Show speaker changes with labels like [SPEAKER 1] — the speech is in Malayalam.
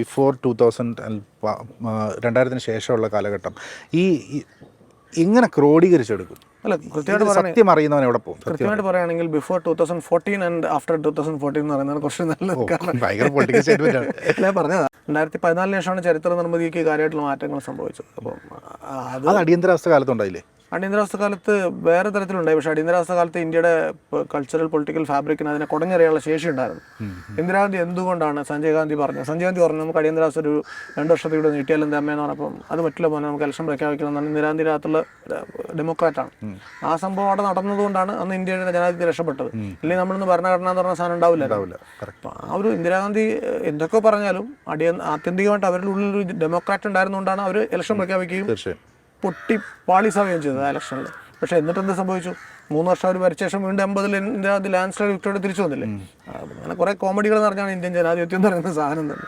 [SPEAKER 1] ബിഫോർ ടു തൗസൻഡ് രണ്ടായിരത്തിന് ശേഷമുള്ള കാലഘട്ടം. ഈ എങ്ങനെ ക്രോഡീകരിച്ചെടുക്കും.
[SPEAKER 2] അല്ല കൃത്യമായിട്ട്
[SPEAKER 1] സത്യം അറിയുന്നവൻ എവിടെ പോകും?
[SPEAKER 2] കൃത്യമായിട്ട് പറയുകയാണെങ്കിൽ before two thousand fourteen and after two thousand fourteen എന്ന് പറയുന്നത് കുറച്ച് നല്ല കാരണം അല്ല പറഞ്ഞതാ രണ്ടായിരത്തി പതിനാലിന് ശേഷമാണ് ചരിത്ര നിർമ്മിതിക്ക് കാര്യമായിട്ടുള്ള മാറ്റങ്ങൾ സംഭവിച്ചത്. അപ്പം അത്
[SPEAKER 1] അടിയന്തരാവസ്ഥ കാലത്തുണ്ടായില്ലേ?
[SPEAKER 2] അടിയന്തരാവസ്ഥ കാലത്ത് വേറെ തരത്തിലുണ്ടായി. പക്ഷേ അടിയന്തരാവസ്ഥ കാലത്ത് ഇന്ത്യയുടെ കൾച്ചറൽ പൊളിറ്റിക്കൽ ഫാബ്രിക്കിന് അതിനെ കുടഞ്ഞറിയാനുള്ള ശേഷി ഉണ്ടായിരുന്നു. ഇന്ദിരാഗാന്ധി എന്തുകൊണ്ടാണ് സഞ്ജയ് ഗാന്ധി പറഞ്ഞത്? സഞ്ജയ് ഗാന്ധി പറഞ്ഞു നമുക്ക് അടിയന്തരാവസ്ഥ ഒരു രണ്ട് വർഷത്തേക്കൂടെ നീട്ടിയാലും അമ്മയെന്ന് പറഞ്ഞപ്പം അത് പറ്റില്ല പോലെ നമുക്ക് ഇലക്ഷൻ പ്രഖ്യാപിക്കണം ഇന്ദിരാഗാന്ധി ഇന്ദിരാഗാന്ധിയുടെ അകത്തുള്ള ഡെമോക്രാറ്റാണ് ആ സംഭവം അവിടെ നടന്നതുകൊണ്ടാണ് അന്ന് ഇന്ത്യയുടെ ജനാധിപത്യം രക്ഷപ്പെട്ടത്. ഇല്ലെങ്കിൽ നമ്മളിന്ന് ഭരണഘടന എന്ന് പറഞ്ഞ സാധനം ഉണ്ടാവില്ല. ആ ഒരു ഇന്ദിരാഗാന്ധി എന്തൊക്കെ പറഞ്ഞാലും അടിയ ആത്യന്തികമായിട്ട് അവരുടെ ഉള്ളിൽ ഒരു ഡെമോക്രാറ്റ് ഉണ്ടായിരുന്നുകൊണ്ടാണ് അവർ ഇലക്ഷൻ പ്രഖ്യാപിക്കുകയും പൊട്ടി പാളിസാവുകയും ചെയ്തത് ആ ഇലക്ഷനിൽ പക്ഷേ എന്നിട്ട് എന്ത് സംഭവിച്ചു? മൂന്ന് വർഷം അവർ ഭരിച്ച ശേഷം വീണ്ടും എൺപതിൽ ഇന്ത്യ ലാൻഡ് സ്ലൈഡ് വിക്ടോറിയ തിരിച്ചു വന്നില്ലേ? അങ്ങനെ കുറേ കോമഡികൾ നിറഞ്ഞാണ് ഇന്ത്യൻ ജനാധിപത്യം എന്ന് പറയുന്ന സാധനം തന്നെ.